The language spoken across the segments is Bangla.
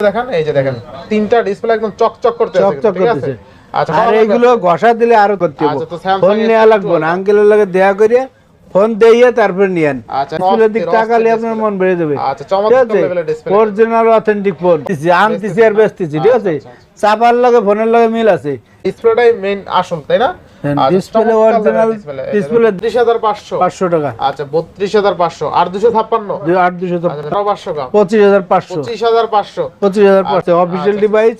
দেখেন এই যে দেখেন তিনটা ডিসপ্লে একদম চকচক করতে চকচক করতেছে। আচ্ছা আর এইগুলো ঘষা দিলে আরও করতে হবে। আচ্ছা, Samsung ফোন নেওয়া লাগবে না। আঙ্কেলের লাগে দেয়া করিয়া ফোন দিয়ে তারপর নিয়েন আচ্ছা, ডিসপ্লের দিক অস্থির, তাকালে আপনার মন বেড়ে যাবে। আচ্ছা, চমৎকার ঠিক আছে? অরিজিনাল অথেন্টিক ফোন আনতেছি আর বেচতেছি ঠিক আছে? আচ্ছা, চাপার লগে ফোনের লগে মিল আছে। ডিসপ্লেটাই মেইন আসল তাই না? display- ত্রিশ হাজার পাঁচশো। পাঁচশো টাকা। আচ্ছা বত্রিশ হাজার পাঁচশো। আর দুশো ছাপ্পান্ন? দুই- আট দুশো তো আচ্ছা পাঁচশো পঁচিশ হাজার পাঁচশো। পঁচিশ হাজার পাঁচশো। পঁচিশ হাজার পাঁচশো। অফিসিয়াল ডিভাইস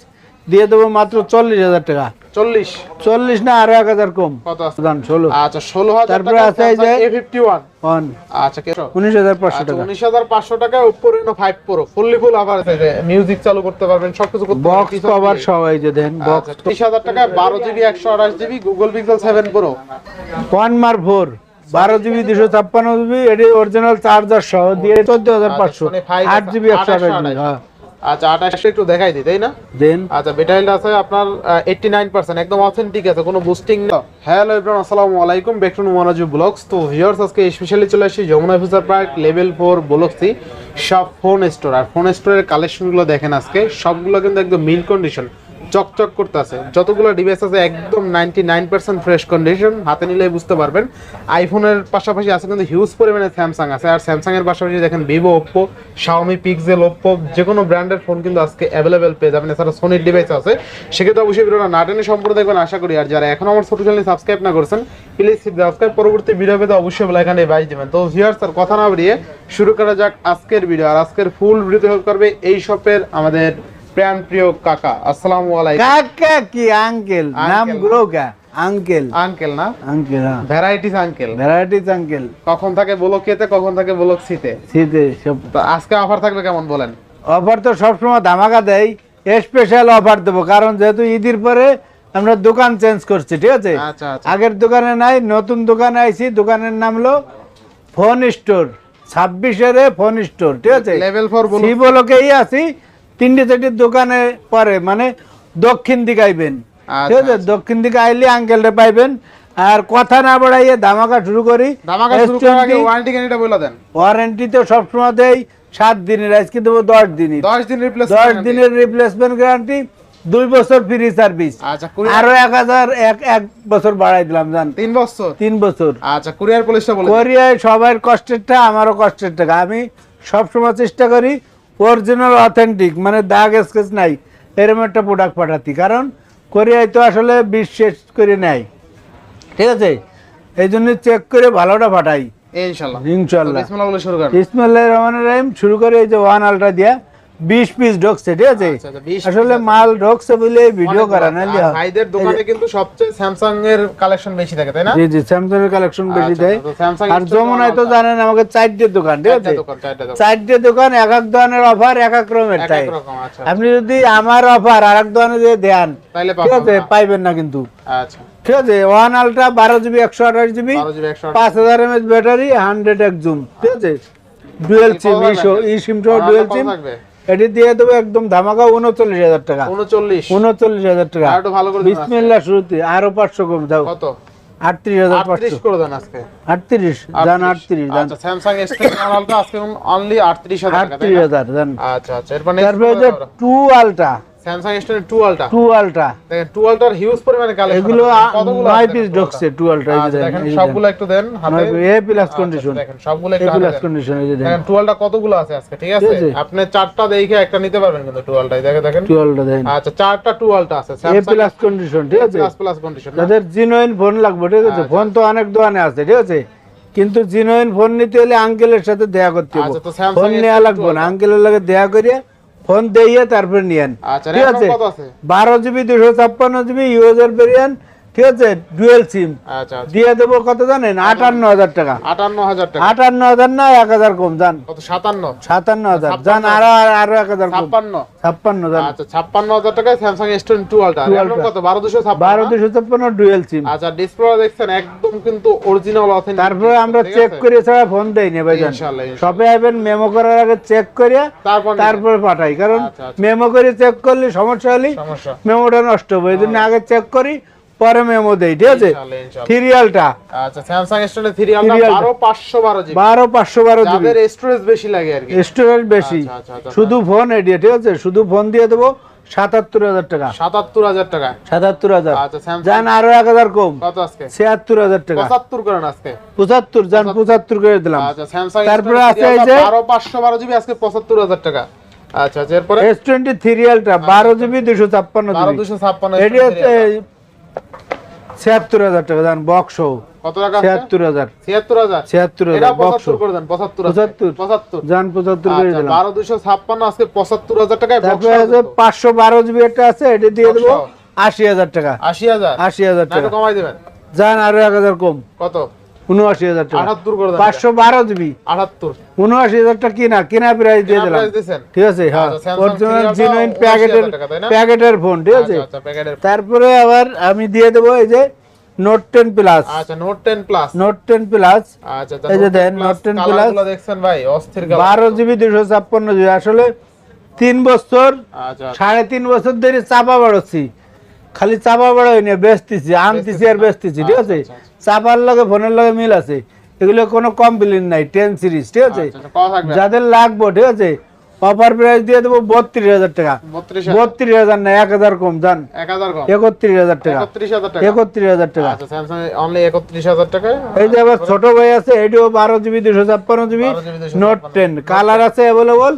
দিয়ে দেবো মাত্র চল্লিশ হাজার টাকা। চল্লিশ। চল্লিশ না আরও এক হাজার কম। কত আছে? দাম ষোলো। আচ্ছা ষোলো হাজার তারপরে আছে এই যে- ফিফটি ওয়ান। অন আচ্ছা উনিশ হাজার পাঁচশো টাকা। উনিশ হাজার পাঁচশো টাকা উপর five pro fully full offer music চালু করতে পারবেন সবকিছু করতে বক্স কভার সবাই যে দেন বক্স বক্স হাজার টাকা বারো জিবি একশো আঠাশ GB Google Pixel seven pro one মার ফোর বারো জিবি দুশো ছাপ্পান্ন জিবি এটি অরিজিনাল চার্জার সহ দিয়ে চোদ্দ হাজার পাঁচশো আট জিবি একশো আঠাশ জিবি হ্যাঁ। আচ্ছা আঠাশটা একটু দেখাই দিই তাই না? দেন। আচ্ছা বেটাইল আছে আপনার এইটটি নাইন পার্সেন্ট একদম অথেন্টিক আছে কোনো বুস্টিং না হ্যালো এভরান আসসালামু আলাইকুম বেকটুন মনোজ ব্লগস তো ভিউয়ার্স আজকে স্পেশালি চলে আসি Jamuna future park level four ব্লগসি সব ফোন স্টোর আর ফোন স্টোরের কালেকশনগুলো দেখেন আজকে সবগুলো কিন্তু একদম মিল কন্ডিশন চকচক করতে আছে যতগুলো ডিভাইস আছে, একদম ninety nine percent fresh condition হাতে নিলেই বুঝতে পারবেন। আইফোনের পাশাপাশি আছে কিন্তু হিউজ পরিমাণে স্যামসাং আছে। আর স্যামসাংয়ের পাশাপাশি দেখেন Vivo Oppo Xiaomi Pixel Oppo যে কোনো ব্র্যান্ডের ফোন কিন্তু আজকে অ্যাভেলেবেল পেয়ে যাবেন। এছাড়া সোনির ডিভাইস আছে। সেক্ষেত্রে অবশ্যই ভিডিওটা না টেনে সম্পূর্ণ দেখবেন, আশা করি। আর যারা এখন আমার ছোট চ্যানেল সাবস্ক্রাইব না করছেন প্লিজ সাবস্ক্রাইব পরবর্তী ভিডিও পেতে অবশ্যই বেলাইকানে বাইশ দেবেন। তো ভিউয়ার্স আর কথা না বেরিয়ে শুরু করা যাক আজকের ভিডিও আর আজকের ফুল হেল্প করবে এই শপের আমাদের প্রাণ প্রিয় কাকা আসসালামু আলাইকুম। কাকা কি আঙ্কেল নাম. গুলো কা? আঙ্কেল আঙ্কেল না? Uncle varieties uncle varieties uncle কখন থাকে বলক কখন থাকে বলক সিতে শীতে সব আজকে অফার থাকবে কেমন বলেন? অফার তো সবসময় ধামাকা দেয় স্পেশাল অফার দেবো কারণ যেহেতু ঈদের পরে আমরা দোকান চেঞ্জ করছি ঠিক আছে? আচ্ছা আচ্ছা। আগের দোকানে নাই নতুন দোকানে আইছি দোকানের নাম হলো ফোন স্টোর ছাব্বিশের ফোন স্টোর ঠিক আছে? লেভেল ফোর সি বলকেই আছি তিনটে চারটে দোকানে পরে মানে দক্ষিণ দিকে আইবেন। আচ্ছা, ঠিক আছে? দক্ষিণ দিকে আইলে আঙ্কেলটা পাইবেন। আর কথা না বাড়াইয়ে ধামাকা শুরু করি। ওয়ারেন্টি গ্যারান্টিটা বলে দেন। ওয়ারেন্টি তো সবসময় দেয় সাত দিনের আজকে দেবো দশ দিনই 10 দিন রিপ্লেস দশ দিনের রিপ্লেসমেন্ট গ্যারান্টি দুই বছর ফ্রি সার্ভিস আচ্ছা কুরিয়ার আরও এক হাজার এক এক বছর বাড়াই দিলাম জান। 3 বছর? তিন বছর। আচ্ছা কুরিয়ার পলিশটা বলে দেন। কোরিয়ায় সবার কষ্টেরটা আমারও কষ্টের টাকা আমি সবসময় চেষ্টা করি অরিজিনাল অথেন্টিক মানে দাগ স্কেচ নাই এরকম একটা প্রোডাক্ট পাঠাতি। কারণ কোরিয়ায় তো আসলে বিশ্বাস করে নেয়। ঠিক আছে? এই জন্য চেক করে ভালোটা পাঠাই। ইনশাআল্লাহ ইনশাল্লাহ। ইসমাল্লাহ রহমান রাহিম শুরু করে এই যে ওয়ান আলট্রা দিয়া বিশ পিস ঢুকছে ঠিক আছে? আচ্ছা, আচ্ছা, 20 আসলে মাল ঢুকছে বলে ভিডিও করা না ভাইদের দোকানে কিন্তু সবচেয়ে স্যামসাং এর কালেকশন বেশি থাকে তাই না? জি জি স্যামসাং এর কালেকশন বেশি আচ্ছা, দেয়। আর যমুনায় তো জানেন আমাকে চারটে দোকান ঠিক আছে? চারটা দোকান। এক এক ধরনের অফার এক এক রকমের তাই। আচ্ছা। আপনি যদি আমার অফার আর এক ধরনের যদি দেন ঠিক আছে পাইবেন না কিন্তু। আচ্ছা। ঠিক আছে ওয়ান আলট্রা বারো জিবি একশো আঠাশ জিবি 12 জিবি 128 পাঁচ হাজার এমএচ ব্যাটারি হান্ড্রেড এক জুম ঠিক আছে? ডুয়েল সিম? ই সিম ডুয়েল সিম এটি দিয়ে দেবো একদম ধামাকা উনচল্লিশ হাজার টাকা। 39 উনচল্লিশ হাজার টাকা। আরও ভালো করে। বিসমিল্লা শুরুতে আরও পাঁচশো কম দাও। কত? আটত্রিশ হাজার পাঁচশো। করে দেন আজকে। আটত্রিশ দান আটত্রিশ। দান। আচ্ছা স্যামসাং এস10 আজকে অনলি আটত্রিশ হাজার আটত্রিশ হাজার দেন। আচ্ছা আচ্ছা এরপর যে টু আলট্রা স্যামসাং এস10 টু আলটা টু দেখেন টু আলটার হিউজ পরিমাণে কালেকশন এগুলো নয় পিস ঢুকছে টু আলট্রা আচ্ছা দেখেন সবগুলো একটু দেন হাতে। এ প্লাস আচ্ছা, কন্ডিশন দেখেন সবগুলো একটু প্লাস কন্ডিশন এই যে দেখেন দেখেন। টুয়েলটা কতগুলো আছে আজকে? ঠিক আছে? আপনি চারটা দেখে একটা নিতে পারবেন কিন্তু দেখে দেখেন দেখেন। আচ্ছা চারটা আছে। এ প্লাস কন্ডিশন ঠিক আছে? প্লাস প্লাস কন্ডিশন যাদের জিনোইন ফোন লাগবে ঠিক আছে? আচ্ছা, ফোন তো অনেক দোকানে আছে ঠিক আছে? কিন্তু জিনোইন ফোন নিতে হলে আঙ্কেলের সাথে দেয়া করতে হবে আচ্ছা, ফোন নেওয়া লাগবে না। আঙ্কেলের লাগে দেয়া করিয়ে ফোন দিয়ে তারপর নিয়েন। আচ্ছা ঠিক আছে? বারো জিবি দুশো ছাপ্পান্ন জিবি ইউজার ভেরিয়েন্ট ঠিক আছে ডুয়েল সিম আচ্ছা আচ্ছা। দিয়ে দেবো কত জানেন? আটান্ন হাজার টাকা। আটান্ন হাজার টাকা। আটান্ন হাজার না এক হাজার কম যান কত? সাতান্ন। সাতান্ন হাজার। যান আরও আরও এক হাজার কম। ছাপ্পান্ন। ছাপ্পান্ন আচ্ছা ছাপ্পান্ন হাজার টাকায় স্যামসাং এস টোয়েন্টি টু কত? বারো দুশো বারো দুশো ছাপ্পান্ন ডুয়েল সিম আচ্ছা ডিসপ্লে দেখছেন একদম কিন্তু অরিজিনাল অথেন্টিক তারপরে আমরা চেক করে ছাড়া ফোন দেই না ইনশাআল্লাহ। শপে আইবেন মেমো করার আগে চেক করে তারপর পাঠাই। কারণ আচ্ছা, আচ্ছা। মেমো করে চেক করলে সমস্যা হলে সমস্যা। মেমোটা নষ্ট হবে। এই জন্য আগে চেক করি পরে মেমো দেই ঠিক আছে? ইনশাআল্লাহ। আচ্ছা Samsung S twenty three ultra Serial টা। বারো পাঁচশো বারো জিবি বারো পাঁচশো বারো জিবি যাদের স্টোরেজ বেশি লাগে আর কি। স্টোরেজ বেশি। আচ্ছা, আচ্ছা, আচ্ছা। শুধু ফোন এডিয়া ঠিক আছে? শুধু ফোন দিয়ে দেবো সাতাত্তর হাজার টাকা। সাতাত্তর হাজার টাকা। সাতাত্তর হাজার। যান আরও এক হাজার কম। ছিয়াত্তর হাজার টাকা। পঁচাত্তর করেন আজকে। পঁচাত্তর যান পঁচাত্তর। করে দিলাম। স্যামসাং তারপরে আছে এই যে- বারো পাঁচশো বারো জিবি আজকে পঁচাত্তর হাজার টাকা। আচ্ছা এরপরে? এস টোয়েন্টি থ্রিয়ালটা বারো জিবি দুশো ছাপ্পান্ন জিবি দুশো ছাপ্পান্ন এটি হচ্ছে ছিয়াত্তর হাজার টাকা যান বক্স কত টাকা ছিয়াত্তর হাজার। ছিয়াত্তর হাজার? ছিয়াত্তর হাজার বক্স করে দেন পঁচাত্তর পঁচাত্তর পঁচাত্তর। যান পঁচাত্তর করে আচ্ছা দিলাম। বারো দুশো ছাপ্পান্ন আজকে পঁচাত্তর হাজার টাকায় তারপরে। পাঁচশো বারো জিবি একটা আছে এটি দিয়ে দেবো। আশি হাজার টাকা। আশি হাজার। আশি হাজার টাকা। কমাই দেবেন। যান আরও এক হাজার কম। কত? উনআশি হাজার টাকা। আটাত্তর করে পাঁচশো বারো জিবি। আটাত্তর উনআশি হাজার টাকা কিনা কিনা প্রাইস দিয়ে দিলাম। ঠিক আছে হ্যাঁ। আচ্ছা, অরিজিনাল Serial টা জিনুইন 79 প্যাকেটের টাকা, তাই না? প্যাকেটের ফোন ঠিক আছে? আচ্ছা আচ্ছা প্যাকেটের তারপরে আবার আমি দিয়ে দেবো এই যে নোট টেন প্লাস আচ্ছা Note ten plus Note ten plus আচ্ছা আচ্ছা, এই যে দেন, 10 Note 10 colour Plus। গুলো দেখছেন ভাই অস্থির বারো জিবি দুশো ছাপ্পান্ন জিবি। আসলে তিন বছর আচ্ছা সাড়ে তিন বছর ধরে চাপা বাড়াচ্ছি। খালি চাপা বাড়াই না বেচতেছি আনতেছি আর বেচতেছি ঠিক আছে? আচ্ছা, আচ্ছা, চাপার লগে ফোনের লগে মিল আছে। এগুলো কোনো কমপ্লেন নাই টেন সিরিজ ঠিক আছে? আচ্ছা, আচ্ছা, যাদের লাগবে ঠিক আছে? অফার প্রাইস দিয়ে দেবো বত্রিশ হাজার টাকা। বত্রিশ হাজার। না এক হাজার কম যান একত্রিশ হাজার টাকা। একত্রিশ হাজার টাকা। একত্রিশ হাজার টাকা। আচ্ছা একত্রিশ হাজার টাকায় এই যে আবার ছোট ভাই আছে এটিও বারো জিবি দুশো ছাপ্পান্ন GB 12 GB 256 Note ten colour আছে অ্যাভেলেবল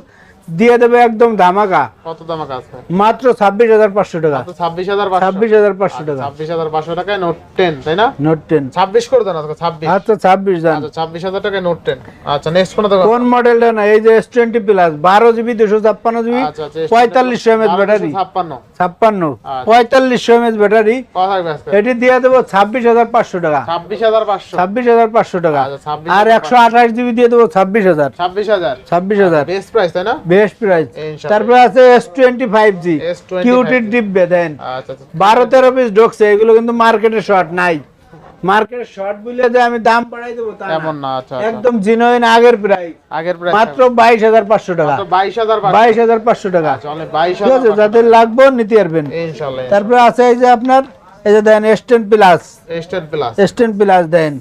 দিয়ে দেবে একদম ধামাকা। কত দাম আছে? মাত্র ছাব্বিশ হাজার পাঁচশো টাকা। তো ছাব্বিশ হাজার ছাব্বিশ হাজার পাঁচশো টাকা। ছাব্বিশ হাজার পাঁচশো টাকায় নোট টেন তাই না? Note ten. ছাব্বিশ করে দেন আজকে ছাব্বিশ। আচ্ছা ছাব্বিশ যান আচ্ছা ছাব্বিশ হাজার টাকায় নোট টেন। আচ্ছা নেক্সট কোনটা দেখো। কোন মডেলটা না এই যে এস টোয়েন্টি প্লাস বারো জিবি দুশো ছাপ্পান্ন জিবি আচ্ছা আচ্ছা পঁয়তাল্লিশশো এমএচ ব্যাটারি। ছাপ্পান্ন। ছাপ্পান্ন। আচ্ছা। পঁয়তাল্লিশশো এমএচ ব্যাটারি। এটি দিয়ে দেবো ছাব্বিশ হাজার পাঁচশো টাকা। ছাব্বিশ হাজার পাঁচশো। ছাব্বিশ হাজার পাঁচশো টাকা। আচ্ছা, 26,500 আর একশো আঠাশ জিবি দিয়ে দেবো ছাব্বিশ হাজার। ছাব্বিশ হাজার। ছাব্বিশ হাজার। বেস্ট প্রাইস তাই না? বেস্ট প্রাইস ইনশাআল্লাহ। তারপরে আছে S twenty five G S25 কিউটির ডিব্বে দেন। আচ্ছা আচ্ছা বারো তেরো পিস ঢুকছে এগুলো কিন্তু মার্কেটে শর্ট নাই। মার্কেটে শর্ট বলে যে আমি দাম বাড়াই দেবো তা এমন না আচ্ছা আচ্ছা। একদম জিনোইন আগের প্রাইস আগের প্রাইস মাত্র বাইশ হাজার পাঁচশো টাকা। বাইশ হাজার পাঁচশো। টাকা। আচ্ছা ঠিক আছে যাদের লাগবে নিতে পারবেন। ইনশাল্লাহ তারপরে আছে এই যে আপনার এই যে দেন S ten plus S ten plus S ten plus দেন।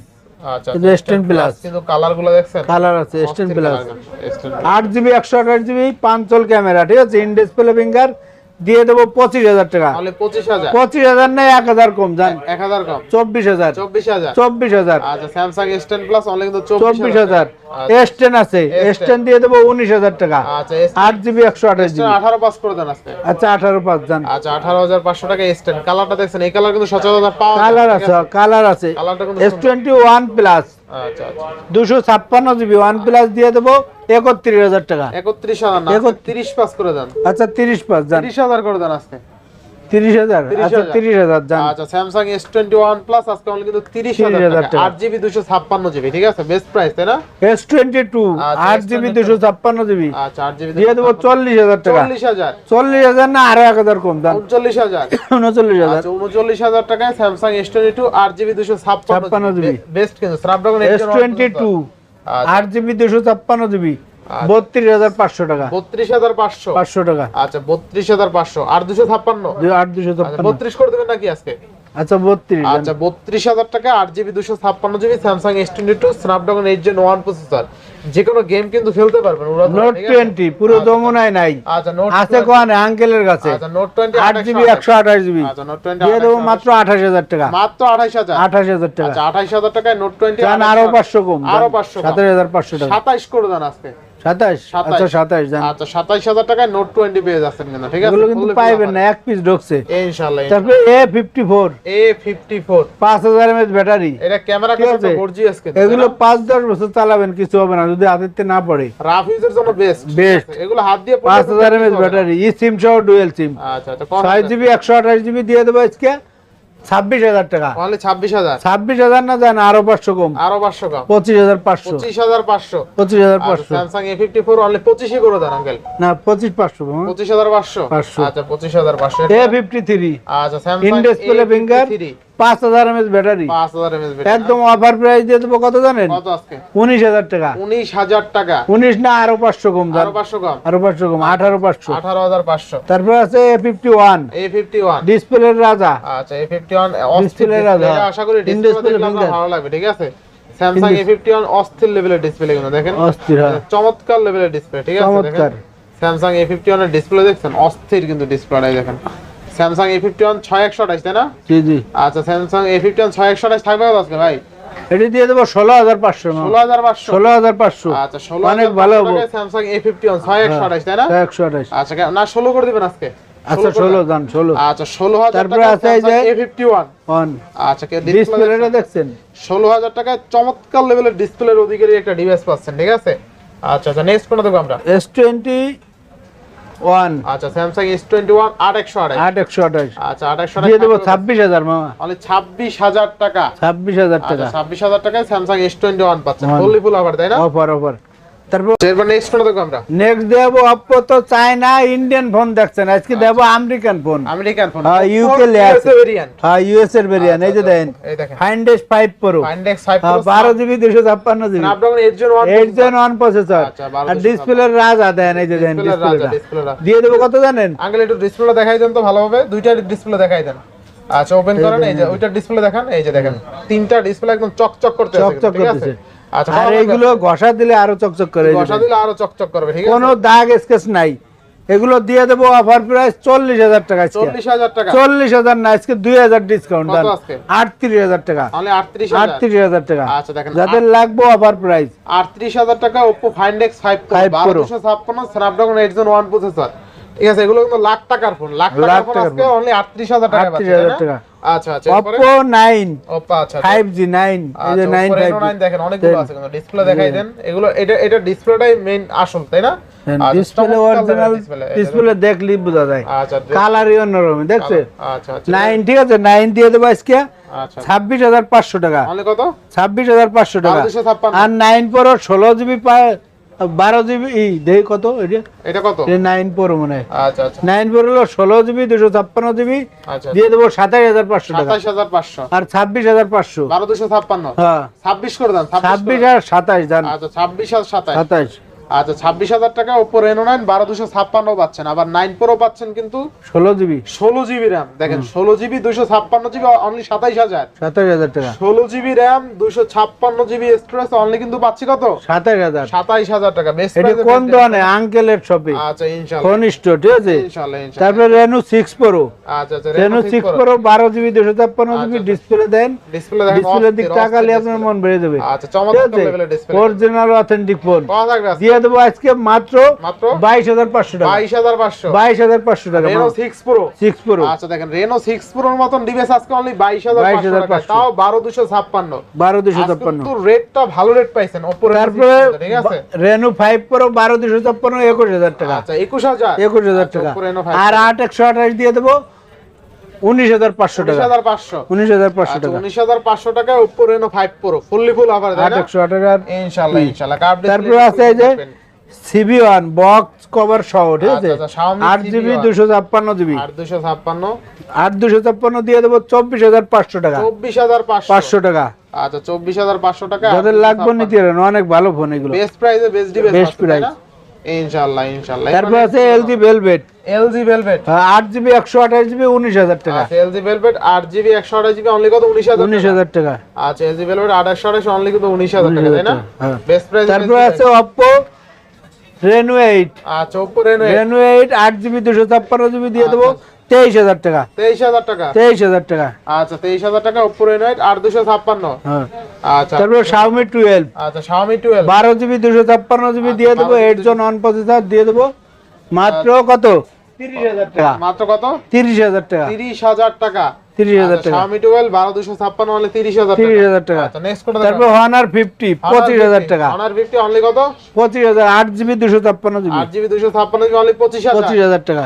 আচ্ছা যে S10 কিন্তু কালারগুলো দেখছেন? কালার আছে স্টেন প্লাস colour, S10 আট জিবি একশো আঠাশ জিবি পাঁচল ক্যামেরা ঠিক আছে? ইন ডিসপ্লে ফিঙ্গার দিয়ে দেবো পঁচিশ হাজার টাকা। পঁচিশ হাজার। নেই এক হাজার কম যান এক হাজার কম। চব্বিশ হাজার। চব্বিশ হাজার। চব্বিশ হাজার। আচ্ছা Samsung S ten plus only চব্বিশ হাজার আচ্ছা। এস টেন আছে। এস টেন দিয়ে দেবো উনিশ হাজার টাকা। আচ্ছা আট জিবি একশো আঠাশ জিবি। আঠারো পাস করে দেন আচ্ছা আঠারো পাঁচ যান আচ্ছা আঠারো হাজার পাঁচশো টাকা এস টেন কালারটা দেখছেন এই কালার কিন্তু সচরাচর পাওয়া কালার আছে কালার আছে? এস টোয়েন্টি ওয়ান প্লাস আচ্ছা আচ্ছা দুশো ছাপ্পান্ন জিবি ওয়ান প্লাস দিয়ে দেবো একত্রিশ হাজার টাকা। একত্রিশ হাজার একত্রিশ। তিরিশ পাস করে দেন। আচ্ছা তিরিশ যান। তিরিশ হাজার করে দেন আজকে। Samsung S twenty one plus আজকে অনলি কিন্তু তিরিশ হাজার। আট জিবি দুশো ছাপ্পান্ন জিবি ঠিক আছে? বেস্ট প্রাইস তাই না? এস টোয়েন্টি টু আট জিবি S22 দুশো ছাপ্পান্ন জিবি আচ্ছা জিবি দিয়ে দেবো চল্লিশ হাজার টাকা। চল্লিশ হাজার। চল্লিশ হাজার না আরও এক হাজার কম দাম উনচল্লিশ হাজার। উনচল্লিশ হাজার। আচ্ছা উনচল্লিশ হাজার টাকায় স্যামসাং এস টোয়েন্টি টু আট জিবি দুশো ছাপ্পান্ন 56 GB বেস্ট কিন্তু। Snapdragon S twenty two. আট জিবি দুশো ছাপ্পান্ন জিবি। বত্রিশ হাজার পাঁচশো টাকা। বত্রিশ হাজার পাঁচশো? পাঁচশো টাকা। আচ্ছা বত্রিশ হাজার পাঁচশো। আর দুশো ছাপ্পান্ন? আট দুশো আচ্ছা বত্রিশ করে দেবেন নাকি আজকে? আচ্ছা বত্রিশ। আচ্ছা বত্রিশ হাজার টাকা আট জিবি দুশো ছাপ্পান্ন GB Samsung S twenty two Snapdragon eight Gen one processor যে কোনো গেম কিন্তু খেলতে পারবেন নোট টোয়েন্টি পুরো যমুনায় নাই। আচ্ছা নোট আছে কোয়ানে? আঙ্কেলের কাছে। আচ্ছা নোট টোয়েন্টি আট জিবি একশো আঠাশ জিবি। আচ্ছা নোট টোয়েন্টি দিয়ে দেবো মাত্র আঠাশ। হাজার টাকা। মাত্র আঠাইশ হাজার। আঠাশ হাজার টাকা। আচ্ছা আঠাইশ হাজার টাকায় নোট টোয়েন্টি যান আরও পাঁচশো কম আরও পাঁচশো সাতাশ হাজার পাঁচশো টাকা। সাতাইশ করে দেন আজকে। আচ্ছা আচ্ছা টাকায় নোট পেয়ে যাচ্ছেন ঠিক আছে? কিন্তু পাইবেন না এক পিস ঢুকছে। তারপরে ব্যাটারি। এটা ক্যামেরা গর্জিয়াস কিন্তু এগুলো পাঁচ দশ বছর চালাবেন কিছু হবে না যদি হাতেতে না পড়ে। রাফ জন্য বেস্ট Best। এগুলো হাত দিয়ে ব্যাটারি ই সিম সহ ডুয়েল সিম আচ্ছা আচ্ছা জিবি একশো আঠাশ জিবি দিয়ে দেবো আজকে। ছাব্বিশ হাজার টাকা। তাহলে ছাব্বিশ হাজার। ছাব্বিশ হাজার না জান আরও পাঁচশো কম। আরও পাঁচশো কম। পঁচিশ হাজার পাঁচশো। পঁচিশ হাজার পাঁচশো। পঁচিশ হাজার পাঁচশো। Samsung A fifty four only পঁচিশে করে দেন আঙ্কেল। না পঁচিশ পাঁচশো পঁচিশ হাজার পাঁচশো। 500 আচ্ছা পঁচিশ হাজার পাঁচশো। এ ফিফটি থ্রি আচ্ছা স্যামসাং display finger। পাঁচ হাজার এমএস ব্যাটারি পাঁচ হাজার এমএস একদম অফার প্রাইস দিয়ে দেবো কত জানেন? উনিশ হাজার টাকা। উনিশ হাজার টাকা। উনিশ না আরও পাঁচশো কম আরও পাঁচশো কম। আরও পাঁচশো কম আঠারো পাঁচশো। আঠারো হাজার পাঁচশো। তারপর আছে A fifty one A fifty one ডিসপ্লের রাজা আচ্ছা এ ফিফটি ওয়ান অস্থির Display display, রাখা। এটা আশা করি ডিসপ্লে। ভালো লাগবে ঠিক আছে? স্যামসাং এ ফিফটি ওয়ান অস্থির লেভেলের ডিসপ্লে গুলো দেখেন। অস্থির হ্যাঁ। চমৎকার লেভেলের ডিসপ্লে ঠিক আছে? চমৎকার। স্যামসাং এ ফিফটি ডিসপ্লে দেখছেন অস্থির কিন্তু ডিসপ্লেটাই দেখেন। স্যামসাং এ ফিফটি ওয়ান ছয় একশো আঠাশ তাই না? জি জি। আচ্ছা স্যামসাং এ ফিফটি ওয়ান ছয় একশো আঠাশ থাকবে আজকে ভাই? এটি দিয়ে দেবো ষোলো হাজার পাঁচশো ষোলো হাজার পাঁচশো। ষোলো হাজার পাঁচশো। আচ্ছা ষোলো অনেক ভালো হব। স্যামসাং এ ফিফটি ওয়ান ছয় একশো আঠাশ তাই না? একশো আঠাশ আচ্ছা না ষোলো করে দিবেন আজকে। আচ্ছা ষোলো দান ষোলো আচ্ছা ষোলো হাজার তারপরে আছে এই যে- এ ফিফটি ওয়ান অন আচ্ছা কে ডিসপ্লেটা দেখছেন? ষোলো হাজার টাকায় চমৎকার লেভেলের ডিসপ্লের অধিকারী একটা ডিভাইস পাচ্ছেন ঠিক আছে? আচ্ছা আচ্ছা নেক্সট কোনটা দেখব আমরা? এস টোয়েন্টি ওয়ান আচ্ছা স্যামসাং এস টোয়েন্টি ওয়ান আট একশো আট একশো আঠাশ আচ্ছা আট একশো দিয়ে দেবো ছাব্বিশ হাজার মামা। মানে ছাব্বিশ হাজার টাকা। ছাব্বিশ হাজার আচ্ছা টাকা। ছাব্বিশ হাজার টাকায় স্যামসাং এস টোয়েন্টি ওয়ান পাচ্ছেন. ফুললি ফুল অফার তাই না? অফার অফার তারপর নেক্সট কোনটা দেখব আমরা। নেক্সট দেবো অপ্পো তো চায়না ইন্ডিয়ান ফোন দেখছেন আজকে দেবো আমেরিকান ফোন আমেরিকান ফোন হ্যাঁ, UK লেয়া আছে। হ্যাঁ ইউএস এর ভেরিয়ান এই যে দেন এই দেখেন। Find X five Pro Find X five বারো জিবি দুশো ছাপ্পান্ন GB. Snapdragon eight Gen one eight Gen one processor আচ্ছা, 12 আর ডিসপ্লের রাজা দেন এই যে ডিসপ্লেটা দিয়ে দেবো কত জানেন? আঙ্কেল একটু ডিসপ্লে দেখাই দেন তো ভালোভাবে দুইটা ডিসপ্লে দেখাই দেন। আচ্ছা ওপেন করেন এই যে ওইটা ডিসপ্লে দেখান এই যে দেখেন। তিনটা ডিসপ্লে একদম চকচক করতে চকচক ঠিক আছে? আচ্ছা আর এইগুলো ঘষা দিলে আরও চকচক করে দেন। দিলে আরও চকচক করবে ঠিক আছে? কোনো দাগ স্কেচ নাই। এগুলো দিয়ে দেবো অফার প্রাইস চল্লিশ হাজার টাকা চল্লিশ হাজার টাকা। চল্লিশ হাজার না আজকে দুই হাজার ডিসকাউন্ট দেন আটত্রিশ হাজার টাকা। আটত্রিশ হাজার। টাকা। আচ্ছা যাদের লাগবে অফার প্রাইস আটত্রিশ হাজার টাকা Oppo Find X five Pro 5 Pro। বারো দুশো ছাপ্পান্ন Snapdragon eight Gen one processor ঠিক আছে এগুলো কিন্তু লাখ টাকার ফোন লাখ টাকার ফোন টাকার আজকে অনলি আটত্রিশ হাজার টাকা 38,000 টাকা। আচ্ছা আচ্ছা এরপরে? অপো নাইন আচ্ছা ফাইভ জি নাইন এই যে নাইন ফাইভ নাইন দেখেন অনেকগুলো আছে কিন্তু ডিসপ্লে দেখাই দেন। এগুলো এটা এটা ডিসপ্লেটাই মেইন আসল তাই না? আচ্ছা, ডিসপ্লে অরিজিনাল display, এই যে ডিসপ্লে দেখলি বোঝা যায়। আচ্ছা কালারই অন্যরকম দেখছে? আচ্ছা আচ্ছা। নাইন ঠিক আছে নাইন দিয়ে দেবো আজকে। আচ্ছা। ছাব্বিশ হাজার পাঁচশো টাকা। ছাব্বিশ হাজার পাঁচশো টাকা। আর নাইন প্রো ষোলো জিবি বারো জিবি এই দেখি কত? এটা এটা কত? নাইন প্রো মনে হয়। আচ্ছা আচ্ছা। নাইন প্রো হলো ষোলো জিবি দুশো ছাপ্পান্ন জিবি। আচ্ছা দিয়ে দেবো সাতাশ হাজার পাঁচশো টাকা। সাতাশ হাজার পাঁচশো। আর ছাব্বিশ হাজার পাঁচশো। বারো দুশো ছাপ্পান্ন। হ্যাঁ। ছাব্বিশ করে দেন ছাব্বিশ আর সাতাশ জান। আচ্ছা ছাব্বিশ হাজার সাতাশ সাতাশ আচ্ছা ছাব্বিশ হাজার টাকা ওপো রেনো নাইন বারো দুশো ছাপ্পান্ন পাচ্ছেন আবার নাইন প্রো পাচ্ছেন কিন্তু ষোলো জিবি। ষোলো জিবি র্যাম দেখেন ষোলো জিবি দুশো ছাপ্পান্ন জিবি অনলি সাতাইশ হাজার। সাতাশ হাজার টাকা। ষোলো জিবি র্যাম দুশো ছাপ্পান্ন জিবি স্টোরেজ অনলি কিন্তু পাচ্ছি কত? সাতাশ হাজার। সাতাইশ হাজার টাকা এটি কোন দোকানে? আঙ্কেলের শপে আচ্ছা ইনশাল্লাহ। কনিষ্ঠ ঠিক আছে? তারপরে রেনু সিক্স প্রো আচ্ছা আচ্ছা রেনু সিক্স প্রো বারো জিবি দুশো ছাপ্পান্ন জিবি ডিসপ্লে দেন। ডিসপ্লে দেখেন ডিসপ্লের দিক অস্থির, তাকালে আপনার মন বেড়ে যাবে। আচ্ছা চমৎকার লেভেলের ডিসপ্লে অরিজিনাল অথেন্টিক ফোন কত থাকবে? দিয়ে দেবো আজকে মাত্র মাত্র বাইশ হাজার পাঁচশো টাকা। বাইশ হাজার পাঁচশো। বাইশ হাজার পাঁচশো টাকা Reno six Pro six Pro আচ্ছা দেখেন রেনো সিক্স প্রোর মতন ডিভাইস আজকে অনলি বাইশ হাজার 22,500 টাকা। তাও বারো দুশো ছাপ্পান্ন। বারো দুশো ছাপ্পান্ন। কিন্তু রেটটা ভালো রেট পাইছেন ওপো তারপরে ঠিক আছে? রেনু ফাইভ প্রো বারো দুশো ছাপ্পান্ন একুশ হাজার টাকা। আচ্ছা একুশ হাজার। একুশ হাজার টাকা। Reno 5 আর আট একশো আঠাশ দিয়ে দেবো। উনিশ হাজার পাঁচশো টাকা। উনিশ হাজার পাঁচশো। আচ্ছা টাকা। উনিশ হাজার পাঁচশো টাকায় Oppo Reno five Pro fully full offer আট একশো আঠাশ আর ইনশাল্লাহ ইনশাল্লাহ তারপরে আছে যে সিবি ওয়ান বক্স কভার সহ ঠিক আছে? আচ্ছা, আচ্ছা, Xiaomi আট জিবি দুশো ছাপ্পান্ন জিবি আর দুশো ছাপ্পান্ন? আট দুশো ছাপ্পান্ন দিয়ে দেবো চব্বিশ হাজার পাঁচশো টাকা। চব্বিশ হাজার পাঁচশো। টাকা। আচ্ছা চব্বিশ হাজার পাঁচশো টাকা যাদের লাগবে নিতে অনেক ভালো ফোন এগুলো। বেস্ট প্রাইসে বেস্ট ডিভাইস price। ইনশাল্লাহ ইনশাআল্লাহ। তারপর আছে এলজি ভেলভেট। LG Velvet. আঠাশ জিবি উনিশ হাজার টাকা। আচ্ছা এলজি ভেলভেট আট জিবি একশো আঠাশ জিবি অনলি কত? উনিশ হাজার উনিশ হাজার টাকা। আচ্ছা এলজি ভেলভেট আট একশো আঠাশ অনলি কত? উনিশ হাজার টাকা তাই না? হ্যাঁ। বেস্ট প্রাইস তারপর আছে অপ্পো রেনু এইট আচ্ছা Oppo Reno রেনু এইট আট জিবি দুশো ছাপ্পান্ন জিবি দিয়ে দেবো। তেইশ হাজার টাকা। তেইশ হাজার টাকা? তেইশ হাজার টাকা। আচ্ছা তেইশ হাজার টাকা ওপো রেনো আর দুশো ছাপ্পান্ন। হ্যাঁ। আচ্ছা। তারপরে শাওমি টুয়েলভ আচ্ছা শাওমি টুয়েলভ বারো জিবি দুশো ছাপ্পান্ন জিবি দিয়ে দেবো এইট জন অন প্রসেসর দিয়ে দেবো। মাত্র কত? তিরিশ হাজার টাকা। মাত্র কত? তিরিশ হাজার টাকা। তিরিশ হাজার টাকা। ষোলো হাজার টাকা। টাকা। কত? টাকা।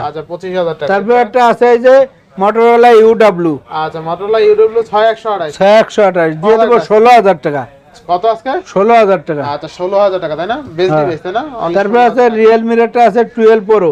আচ্ছা 25000 হাজার তারপর একটা আছে যে আচ্ছা টাকা। টাকা। আচ্ছা 16000 টাকা তাই না? তাই না? তারপর আছে রিয়েলমির একটা আছে টুয়েলভ Pro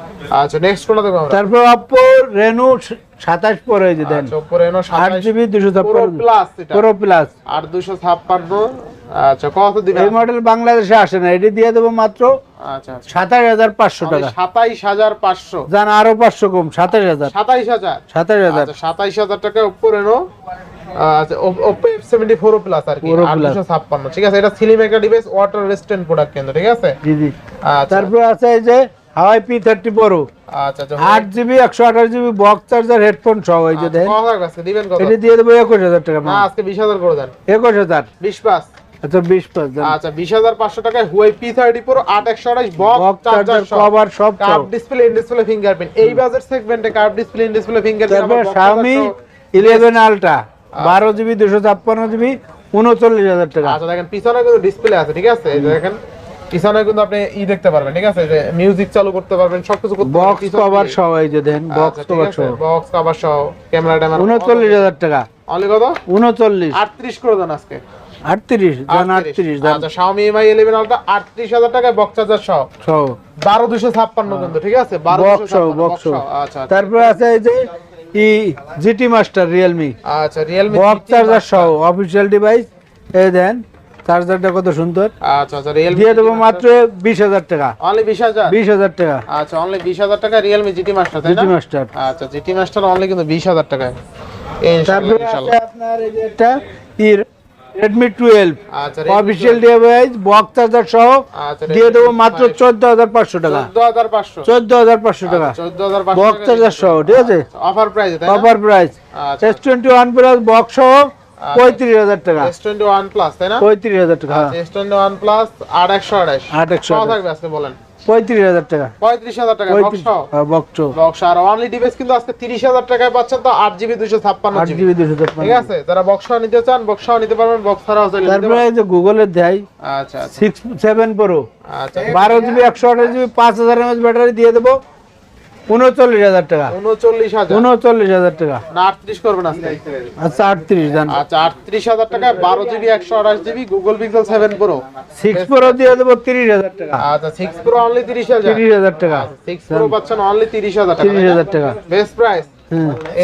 আচ্ছা নেক্সট কোনটা দেখব আমরা? তারপর অপ্পো রেনু সাতাশ পরে যে দেন। আচ্ছা ওপো রেনো আট জিবি দুশো প্রো প্লাস এটা। প্রো প্লাস আর দুশো ছাপ্পান্ন। আচ্ছা কত দিবেন এই মডেল বাংলাদেশে আসে না এটি দিয়ে দেবো মাত্র আচ্ছা আচ্ছা। সাতাশ হাজার পাঁচশো টাকা। সাতাইশ হাজার পাঁচশো। জান আরও পাঁচশো কম সাতাশ হাজার। সাতাইশ হাজার। সাতাশ হাজার। আচ্ছা সাতাইশ হাজার টাকা ওপো রেনো আচ্ছা আর কি। ঠিক আছে এটা সিলিম একটা ডিভাইস ওয়াটার রেজিস্ট্যান্ট প্রোডাক্ট কিন্তু ঠিক আছে? জি জি। আচ্ছা। তারপর আছে এই যে হাওয়াই পি থার্টি আচ্ছা আচ্ছা আট জিবি একশো আঠাশ জিবি বক্স চার্জার হেডফোন সহ এই যে দেন। কত এটি দিয়ে দেবো একুশ হাজার টাকা আজকে বিশ হাজার করে দেন। একুশ হাজার। বিশ পাঁচ। আচ্ছা বিশ পাঁচ আচ্ছা বিশ হাজার পাঁচশো টাকায় হুয়াই পি থার্টি প্রো আট একশো আঠাশ box box charger charger cover সব curve display in display fingerprint এই বাজেট সেগমেন্টে curve display in display fingerprint Xiaomi eleven ultra বারো জিবি দুশো ছাপ্পান্ন জিবি উনচল্লিশ হাজার টাকা। আচ্ছা দেখেন পিছনে কিন্তু ডিসপ্লে আছে ঠিক আছে? দেখেন পিছনে কিন্তু আপনি ই দেখতে পারবেন ঠিক আছে? যে মিউজিক চালু করতে পারবেন সবকিছু করতে বক্স কভার সহ এই যে দেন বক্স কভার সহ। বক্স কভার সহ ক্যামেরা ট্যামেরা উনচল্লিশ হাজার টাকা। অনলি কত? উনচল্লিশ 38 করে দেন আজকে। আটত্রিশ দেন 38 আটত্রিশ দেন আচ্ছা Xiaomi Mi 11 Ultra 38000 টাকায় বক্স চার্জার সহ। সহ। 12256 কিন্তু ঠিক আছে? বক্স 12256 বক্স সহ আচ্ছা আচ্ছা। তারপর আছে এই যে ই জিটি মাস্টার রিয়েলমি আচ্ছা Realme বক্স চার্জার সহ অফিসিয়াল ডিভাইস এই দেন চার্জারটা কত সুন্দর? আচ্ছা আচ্ছা Realme দিয়ে দেবো মাত্র বিশ হাজার টাকা। অনলি 20000 বিশ হাজার টাকা। আচ্ছা অনলি 20000 টাকা তাই না? জিটি মাস্টার আচ্ছা GT Master অনলি কিন্তু 20000 টাকায়। ইনশাআল্লাহ আপনার এই যে একটা রেডমি টুয়েলভ আচ্ছা অফিসিয়াল ডিভাইস বক্স চার্জার সহ। আচ্ছা দিয়ে দেবো মাত্র চোদ্দ হাজার পাঁচশো টাকা। 14500 চোদ্দ হাজার পাঁচশো টাকা। 14500 বক্স চার্জার সহ ঠিক আছে? অফার প্রাইস অফার প্রাইস আচ্ছা S twenty one plus box সহ। পঁয়ত্রিশ হাজার টাকা। S21 Plus তাই না? পঁয়ত্রিশ হাজার টাকা S21 Plus 8128 আট একশো কত থাকবে আজকে বলেন। পঁয়ত্রিশ হাজার টাকা। পঁয়ত্রিশ বক্স বক্স বক্স আর অনলি ডিভাইস কিন্তু আজকে 30000 টাকায় পাচ্ছেন তো 8GB 256 আট জিবি। জিবি দুশো ছাপ্পান্ন ঠিক আছে? যারা বক্স নিতে চান বক্স নিতে পারবেন বক্স ছাড়াও চাইলে তারপরে এই যে গুগলের দেয় আচ্ছা আচ্ছা। সিক্স সেভেন প্রো আচ্ছা। বারো জিবি একশো আঠাশ জিবি পাঁচ হাজার ব্যাটারি দিয়ে দেবো। উনচল্লিশ হাজার টাকা। 39000 উনচল্লিশ হাজার টাকা। না 38 করবেন আজকে। আচ্ছা আটত্রিশ হাজার টাকা বারো জিবি একশো আঠাশ GB Google Pixel seven Pro six Pro দিয়ে দেবো তিরিশ হাজার টাকা। আচ্ছা সিক্স প্রো অনলি 30000 তিরিশ হাজার টাকা। সিক্স প্রো পাচ্ছেন অনলি 30000 হাজার তিরিশ হাজার টাকা। বেস্ট প্রাইস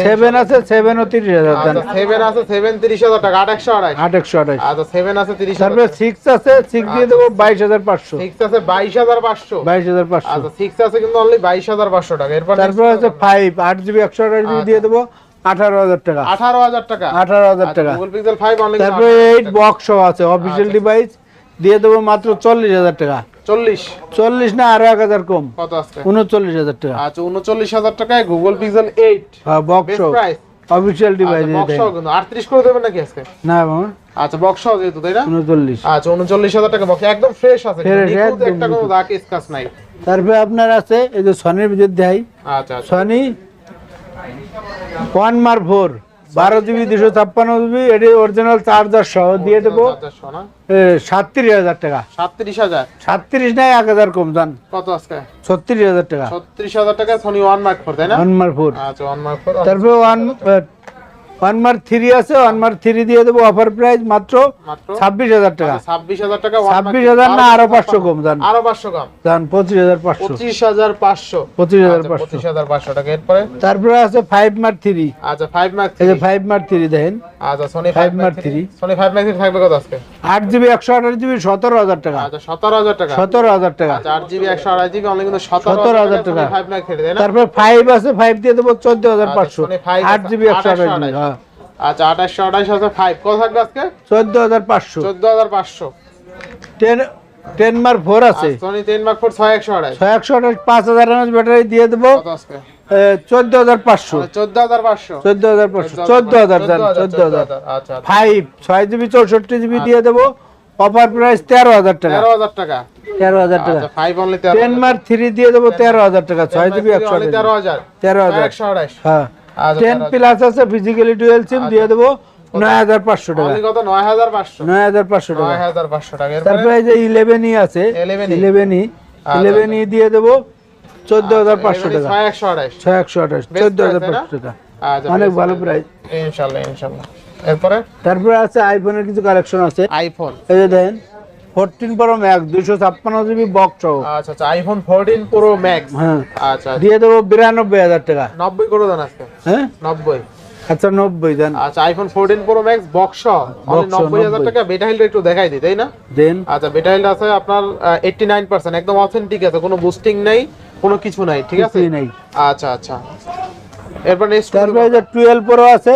সেভেন আছে সেভেনও তিরিশ হাজার দান। আচ্ছা 7 আছে 7 30000 টাকা 8128 আট একশো আঠাশ আচ্ছা 7 আছে 30000 তারপরে সিক্স আছে সিক্স দিয়ে দেবো বাইশ হাজার পাঁচশো। 6 আছে 22500 বাইশ হাজার পাঁচশো। আচ্ছা 6 আছে কিন্তু অনলি 22500 টাকা। এরপর তারপরে আছে ফাইভ আট জিবি একশো আঠাশ জিবি দিয়ে দেবো আঠারো হাজার টাকা। 18000 টাকা। আঠারো হাজার টাকা। গুগল পিক্সেল 5 অনলি তারপরে এইট বক্স আছে অফিসিয়াল ডিভাইস দিয়ে দেবো মাত্র চল্লিশ হাজার টাকা। 40 চল্লিশ না আরও এক হাজার কম। কত আছে? উনচল্লিশ হাজার টাকা। আচ্ছা 39000 টাকায় Google Pixel 8 box price official device box 38 করে দেবেন নাকি আজকে? না মামা আচ্ছা বক্স যেহেতু তাই না? উনচল্লিশ। আচ্ছা 39000 টাকা বক্স একদম ফ্রেশ আছে একটা কোনো দাগ স্ক্র্যাচ নাই। তারপরে আপনার আছে এই যে সনির ভিতর দেয় আচ্ছা সনি ওয়ান মার ফোর বারো জিবি দুশো ছাপ্পান্ন জিবি এটি অরিজিনাল চার্জার সহ দিয়ে দেবো। সাতত্রিশ হাজার টাকা। 37000 সাতত্রিশ না এক হাজার কম যান কত আজকে? ছত্রিশ হাজার টাকা। 36000 টাকা সনি ওয়ান মার্ক ফোর তাই না? ওয়ান মার্ক ফোর আচ্ছা ওয়ান মার্ক ফোর তারপরে ওয়ান ওয়ান থ্রি আছে ওয়ান থ্রি দিয়ে দেবো অফার প্রাইস মাত্র মাত্র ছাব্বিশ হাজার টাকা। আচ্ছা, 26000 টাকা ছাব্বিশ হাজার না আরও পাঁচশো কম যান আরও 500 কম। যান পঁচিশ হাজার পাঁচশো। 25500 পঁচিশ। হাজার পাঁচশো। টাকা। এরপরে? তারপরে আছে ফাইভ মার থ্রি আচ্ছা 5 মার্ক এই ফাইভ মার থ্রি দেখেন। আচ্ছা Sony 5 5 Mark Mark 3 3 Sony 5 Mark 3 থাকবে কত আজকে? আট জিবি একশো আঠাশ জিবি সতেরো হাজার টাকা। আচ্ছা 17000 টাকা। সতেরো হাজার টাকা। 8 জিবি 128 জিবি অনলি কিন্তু 17,000 17000 টাকা। টাকা। 5 মার্ক 3 তাই না? তারপরে ফাইভ আছে ফাইভ দিয়ে দেবো চোদ্দ হাজার পাঁচশো। আট জিবি একশো আঠাশ জিবি 28 আচ্ছা 2828 আছে 5 কত থাকবে আজকে? চোদ্দ হাজার পাঁচশো। 14500 টেন টেন মার ফোর আছে। সনি 10 মার্ক 4 6128 ছয় একশো আঠাশ পাঁচ হাজার এমএচ ব্যাটারি দিয়ে দেবো। চোদ্দ হাজার পাঁচশো। চোদ্দ হাজার পাঁচশো। চোদ্দ হাজার পাঁচশো চোদ্দ হাজার চোদ্দ হাজার আচ্ছা ফাইভ ছয় জিবি চৌষট্টি জিবি দিয়ে দেবো। অফার প্রাইস তেরো হাজার টাকা। তেরো হাজার টাকা। তেরো হাজার টাকা। আচ্ছা five only ten Mark three দিয়ে দেবো তেরো হাজার টাকা ছয় জিবি একশো আঠাশ। তেরো হাজার। তেরো হাজার। একশো আঠাশ। হ্যাঁ। আচ্ছা টেন প্লাস আছে ফিজিক্যালি টুয়েলভ সিম দিয়ে দেবো নয় হাজার পাঁচশো টাকা। অনলি কত? নয় হাজার পাঁচশো। নয় হাজার পাঁচশো টাকা। নয় হাজার পাঁচশো টাকা। তারপরে এই যে ইলেভেনই আছে 11E ইলেভেনই আচ্ছা, ইলেভেনই দিয়ে দেবো চোদ্দ হাজার পাঁচশো টাকা। ছয় একশো আঠাশ। ছয় একশো আঠাশ Best চোদ্দ হাজার price, তাই না? পাঁচশো টাকা। আচ্ছা অনেক ভালো প্রাইস ইনশাল্লাহ ইনশাল্লাহ। এরপরে? তারপরে আছে আইফোনের কিছু কালেকশন আছে। আইফোন এই যে দেখেন ফোরটিন প্রো ম্যাক্স দুশো ছাপ্পান্ন জিবি বক্স আচ্ছা আচ্ছা আইফোন ফোরটিন প্রো ম্যাক্স হ্যাঁ। আচ্ছা দিয়ে দেবো বিরানব্বই হাজার টাকা। নব্বই করে দেন আজকে। হ্যাঁ? নব্বই। আচ্ছা নব্বই দেন। আচ্ছা iPhone fourteen Pro Max box Box সহ নব্বই হাজার টাকা বেটা হিলটা একটু দেখাই দিই তাই না? দেন। আচ্ছা বেটা হিলটা আছে আপনার এইটটি নাইন পার্সেন্ট একদম অথেন্টিক আছে কোনো বুস্টিং নাই কোনো কিছু নাই ঠিক আছে? নেই। আচ্ছা আচ্ছা। এরপর নেক্সট তারপরে এই যে টুয়েলভ প্রো আছে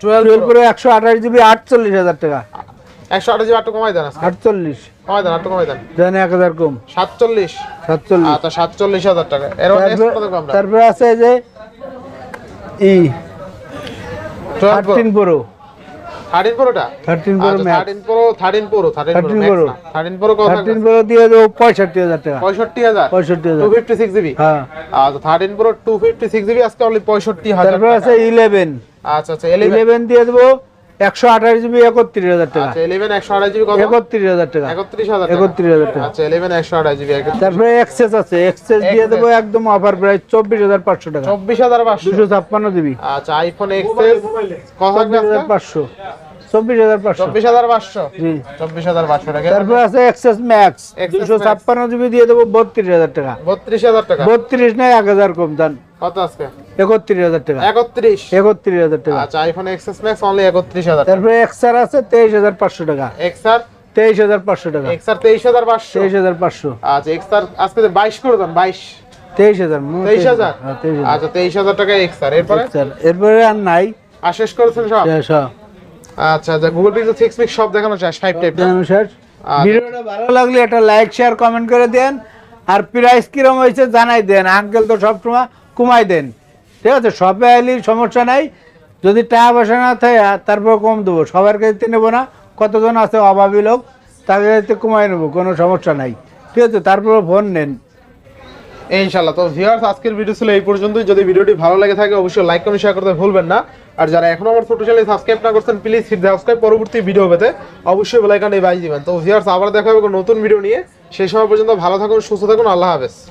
টুয়েলভ টুয়েলভ প্রো একশো আঠাশ জিবি আটচল্লিশ হাজার টাকা। একশো আঠাশ আটটু কমাই দেন আটচল্লিশ। কমাই দেন আটটু কমাই দেন। দেন এক হাজার কম। সাতচল্লিশ। সাতচল্লিশ। আচ্ছা সাতচল্লিশ হাজার টাকা। তারপরে আছে যে ই thirteen pro. Thirteen প্রোটা? Thirteen Pro thirteen Pro thirteen Pro thirteen Pro thirteen Pro. Thirteen Pro দিয়ে দেবো পঁয়ষট্টি হাজার টাকা। পঁয়ষট্টি হাজার? পঁয়ষট্টি টু ফিফটি সিক্স জিবি হ্যাঁ। আচ্ছা thirteen Pro two fifty six GB আজকে অনলি পঁয়ষট্টি হাজার তারপরে আছে ইলেভেন আচ্ছা আচ্ছা ইলেভেন দিয়ে দেবো একশো আঠাশ জিবি একত্রিশ হাজার টাকা। আচ্ছা ইলেভেন একশো আড়াই জিবি একত্রিশ হাজার টাকা। একত্রিশ হাজার একত্রিশ হাজার টাকা। আচ্ছা ইলেভেন একশো আড়াই জিবি তারপরে এক্সেস আছে। এক্সেস দিয়ে দেবো একদম অফার প্রাইস চব্বিশ হাজার পাঁচশো টাকা। চব্বিশ হাজার পাঁচশো। দুশো ছাপ্পান্ন জিবি। আচ্ছা আইফোন এক্সেস কত থাকবে হাজার পাঁচশো। চব্বিশ হাজার পাঁচশো। চব্বিশ হাজার পাঁচশো। চব্বিশ হাজার পাঁচশো টাকা। তারপরে আছে এক্সেস ম্যাক্স Access দুশো ছাপ্পান্ন জিবি দিয়ে দেবো বত্রিশ হাজার টাকা। বত্রিশ হাজার টাকা। বত্রিশ নাই এক হাজার কম দান। কত আজকে? একত্রিশ হাজার টাকা। একত্রিশ? একত্রিশ হাজার টাকা। আচ্ছা আইফোন এক্সেস ম্যাক্স অনলি একত্রিশ হাজার তারপরে এক্সআর আছে তেইশ হাজার পাঁচশো টাকা। এক্সআর তেইশ হাজার পাঁচশো টাকা। এক্সআর তেইশ হাজার পাঁচশো? তেইশ হাজার পাঁচশো। আচ্ছা এক্সআর আজকে বাইশ করে দেন বাইশ। তেইশ হাজার মনে হয় তেইশ হাজার? হ্যাঁ, তেইশ হাজার। আচ্ছা তেইশ হাজার টাকা এক্সআর এরপরে? এরপরে আর নাই। আর শেষ করেছেন সব? শেষ, হ্যাঁ। আচ্ছা আচ্ছা গুগল পিক্সেল সিক্স পিক্স সব দেখানো চাই ফাইভ টাইপ জানো শেষ? আচ্ছা। ভিডিওটা ভালো লাগলে একটা লাইক শেয়ার কমেন্ট করে দেন। আর প্রাইস কিরম হয়েছে জানাই দেন। আঙ্কেল তো সবসময় কমাই দেন। ঠিক আছে? শপে আইলি সমস্যা নাই। যদি টাকা পয়সা না থাকে, তারপর কম দেবো। সবার কাছে নেব না। কতজন আছে অভাবী লোক, তাদের কাছে কমাই নেব। কোনো সমস্যা নাই। ঠিক আছে? তারপর ফোন নেন। ইনশাল্লাহ তো ভিউয়ার্স আজকের ভিডিও ছিল এই পর্যন্তই। যদি ভিডিওটি ভালো লাগে থাকে, অবশ্যই লাইক কমেন্ট শেয়ার করতে ভুলবেন না। আর যারা এখনও আমার ছোট চ্যানেল সাবস্ক্রাইব না করছেন প্লিজ হিট সাবস্ক্রাইব পরবর্তী ভিডিও পেতে। অবশ্যই বেল আইকনে বাজিয়ে দিবেন। তো ভিউয়ার্স আবার দেখা হবে নতুন ভিডিও নিয়ে। সেই সময় পর্যন্ত ভালো থাকুন, সুস্থ থাকুন। আল্লাহ হাফেজ।